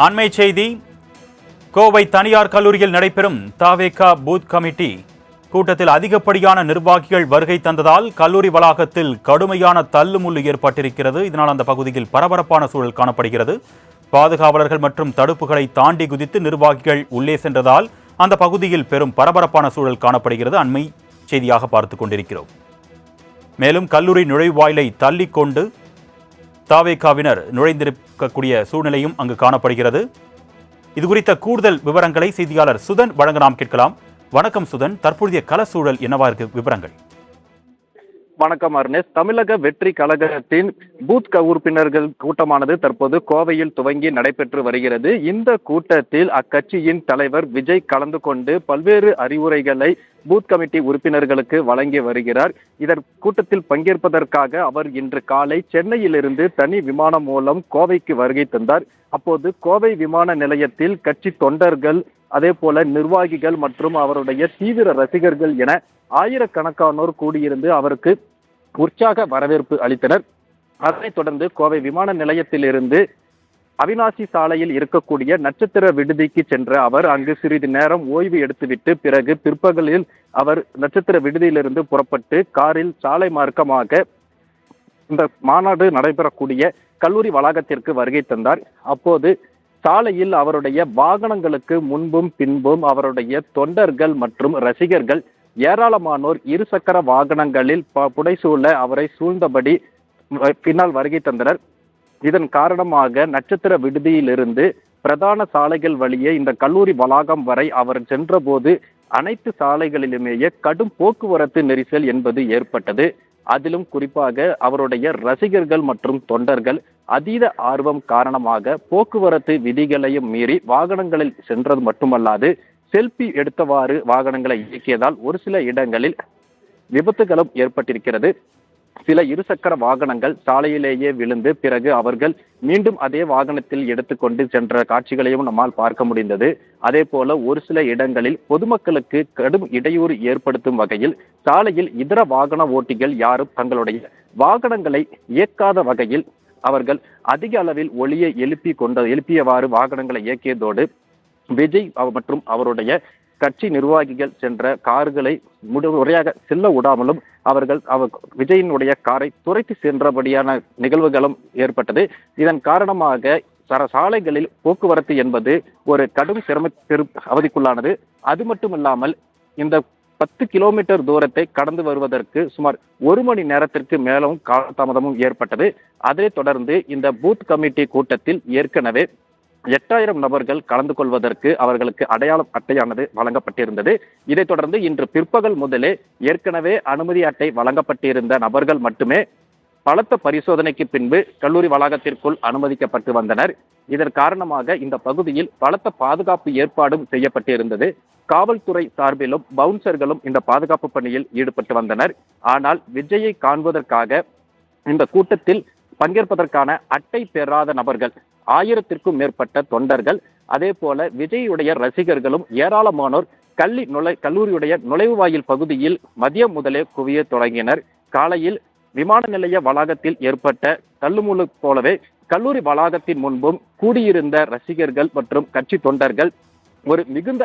அண்மை செய்தி கோவை தனியார் கல்லூரியில் நடைபெறும் தாவேகா பூத் கமிட்டி கூட்டத்தில் அதிகப்படியான நிர்வாகிகள் வருகை தந்ததால் கல்லூரி வளாகத்தில் கடுமையான தள்ளுமுள்ளு ஏற்பட்டிருக்கிறது. இதனால் அந்த பகுதியில் பரபரப்பான சூழல் காணப்படுகிறது. பாதுகாவலர்கள் மற்றும் தடுப்புகளை தாண்டி குதித்து நிர்வாகிகள் உள்ளே சென்றதால் அந்த பகுதியில் பெரும் பரபரப்பான சூழல் காணப்படுகிறது. அண்மை செய்தியாக பார்த்து கொண்டிருக்கிறோம். மேலும் கல்லூரி நுழைவாயிலை தள்ளிக்கொண்டு தாவேகாவினர் நுழைந்திருக்கக்கூடிய சூழ்நிலையும் அங்கு காணப்படுகிறது. இது குறித்த கூடுதல் விவரங்களை செய்தியாளர் சுதன் வழங்க நாம் கேட்கலாம். வணக்கம் சுதன் தற்போதைய கள சூழல் என்னவா இருக்கு? விவரங்கள். வணக்கம் அர்னேஸ் தமிழக வெற்றி கழகத்தின் பூத் க- உறுப்பினர்கள் கூட்டமானது தற்போது கோவையில் துவங்கி நடைபெற்று வருகிறது. இந்த கூட்டத்தில் அக்கட்சியின் தலைவர் விஜய் கலந்து கொண்டு பல்வேறு அறிவுரைகளை பூத் கமிட்டி உறுப்பினர்களுக்கு வழங்கி வருகிறார். இதன் கூட்டத்தில் பங்கேற்பதற்காக அவர் இன்று காலை சென்னையிலிருந்து தனி விமானம் மூலம் கோவைக்கு வருகை தந்தார். அப்போது கோவை விமான நிலையத்தில் கட்சி தொண்டர்கள் அதே போல நிர்வாகிகள் மற்றும் அவருடைய தீவிர ரசிகர்கள் என ஆயிரக்கணக்கானோர் கூடியிருந்து அவருக்கு உற்சாக வரவேற்பு அளித்தனர். அதனைத் தொடர்ந்து கோவை விமான நிலையத்திலிருந்து அவினாசி சாலையில் இருக்கக்கூடிய நட்சத்திர விடுதிக்கு சென்ற அவர் அங்கு சிறிது நேரம் ஓய்வு எடுத்துவிட்டு பிறகு பிற்பகலில் அவர் நட்சத்திர விடுதியிலிருந்து புறப்பட்டு காரில் சாலை மார்க்கமாக இந்த மாநாடு நடைபெறக்கூடிய கல்லூரி வளாகத்திற்கு வருகை தந்தார். அப்போது சாலையில் அவருடைய வாகனங்களுக்கு முன்பும் பின்பும் அவருடைய தொண்டர்கள் மற்றும் ரசிகர்கள் ஏராளமானோர் இருசக்கர வாகனங்களில் ப- புடைசூழ அவரை சூழ்ந்தபடி பின்னால் வருகை தந்தனர். இதன் காரணமாக நட்சத்திர விடுதியிலிருந்து பிரதான சாலைகள் வழியே இந்த கல்லூரி வளாகம் வரை அவர் சென்றபோது அனைத்து சாலைகளிலுமேயே கடும் போக்குவரத்து நெரிசல் என்பது ஏற்பட்டது. அதிலும் குறிப்பாக அவருடைய ரசிகர்கள் மற்றும் தொண்டர்கள் அதீத ஆர்வம் காரணமாக போக்குவரத்து விதிகளையும் மீறி வாகனங்களில் சென்றது மட்டுமல்லாது செல்பி எடுத்தவாறு வாகனங்களை இயக்கியதால் ஒரு சில இடங்களில் விபத்துகளும் ஏற்பட்டிருக்கிறது. சில இருசக்கர வாகனங்கள் சாலையிலேயே விழுந்து பிறகு அவர்கள் மீண்டும் அதே வாகனத்தில் எடுத்துக்கொண்டு சென்ற காட்சிகளையும் நம்மால் பார்க்க முடிந்தது. அதே போல ஒரு சில இடங்களில் பொதுமக்களுக்கு கடும் இடையூறு ஏற்படுத்தும் வகையில் சாலையில் இதர வாகன ஓட்டிகள் யாரும் தங்களுடைய வாகனங்களை இயக்காத வகையில் அவர்கள் அதிக அளவில் ஒளியை எழுப்பி கொண்ட எழுப்பியவாறு வாகனங்களை இயக்கியதோடு விஜய் மற்றும் அவருடைய கட்சி நிர்வாகிகள் சென்ற கார்களை முழு முறையாக செல்ல விடாமலும் அவர்கள் அவர் விஜயினுடைய காரை துரைத்து சென்றபடியான நிகழ்வுகளும் ஏற்பட்டது. இதன் காரணமாக சர சாலைகளில் போக்குவரத்து என்பது ஒரு கடும் சிரம பெரு அவதிக்குள்ளானது. அது மட்டும் இல்லாமல் இந்த பத்து கிலோமீட்டர் தூரத்தை கடந்து வருவதற்கு சுமார் ஒரு மணி நேரத்திற்கு மேலும் காலதாமதமும் ஏற்பட்டது. அதைத் தொடர்ந்து இந்த பூத் கமிட்டி கூட்டத்தில் ஏற்கனவே எட்டாயிரம் நபர்கள் கலந்து கொள்வதற்கு அவர்களுக்கு அடையாளம் அட்டையானது வழங்கப்பட்டிருந்தது. இதைத் தொடர்ந்து இன்று பிற்பகல் முதலே ஏற்கனவே அனுமதி அட்டை வழங்கப்பட்டிருந்த நபர்கள் மட்டுமே பலத்த பரிசோதனைக்கு பின்பு கல்லூரி வளாகத்திற்குள் அனுமதிக்கப்பட்டு வந்தனர். இதன் காரணமாக இந்த பகுதியில் பலத்த பாதுகாப்பு ஏற்பாடும் செய்யப்பட்டிருந்தது. காவல்துறை சார்பிலும் பவுன்சர்களும் இந்த பாதுகாப்பு பணியில் ஈடுபட்டு வந்தனர். ஆனால் விஜயை காண்பதற்காக இந்த கூட்டத்தில் பங்கேற்பதற்கான அட்டை பெறாத நபர்கள் ஆயிரத்திற்கும் மேற்பட்ட தொண்டர்கள் அதே போல விஜயுடைய ரசிகர்களும் ஏராளமானோர் கல்வி நுழை கல்லூரியுடைய நுழைவுவாயில் பகுதியில் மதியம் முதலே குவிய தொடங்கினர். காலையில் விமான நிலைய வளாகத்தில் ஏற்பட்ட தள்ளுமுள்ளு போலவே கல்லூரி வளாகத்தின் முன்பும் கூடியிருந்த ரசிகர்கள் மற்றும் கட்சி தொண்டர்கள் ஒரு மிகுந்த